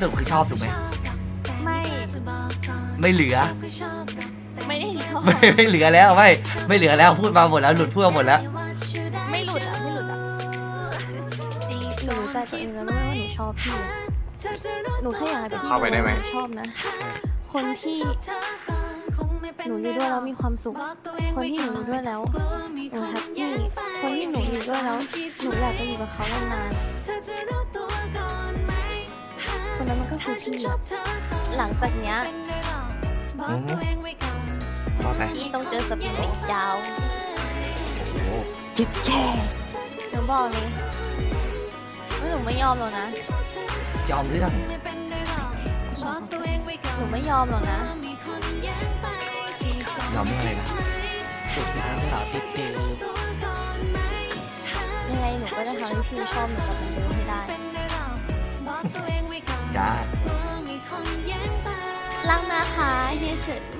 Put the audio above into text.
สรุปคือชอบถูกไหมไม่ไม่เหลือ ไม่ได้ชอบไม่ไม่เหลือแล้วไม่ไม่เหลือแล้วพูดมาหมดแล้วหลุดพูดมาหมดแล้วไม่หลุดอะไม่หลุดอะหนูรู้ใจตัวเองแล้วด้วยว่าหนูชอบพี่อะหนูแค่อยากให้เป็นเข้าไปได้ไหมนูชอบนะ คนที่หนูอยู่ด้วยแล้วมีความสุข คนที่หนูอยู่ด้วยแล้วหนูแฮปปี้คนที่หนูอยู่ด้วยแล้วหนูอยากจะอยู่กับเขานานๆ คนนั้นมันก็คือพี่อะหลังจากเนี้ยอือฮึต่อไปพี่ต้องเจอสปินอีกยาวโอ้โหจิตแค่หนูบอกเลยว่าหนูไม่ยอมหรอกนะยอมเรื่องหนูไม่ยอมหรอกนะยอมเรื่องอะไรนะสุดนางสาวจิตเกลยังไงหนูก็จะทำให้พี่ชอบหนูกลับเหมือนเดิมให้ได้ จ้ารักนะคะเฮียเฉิน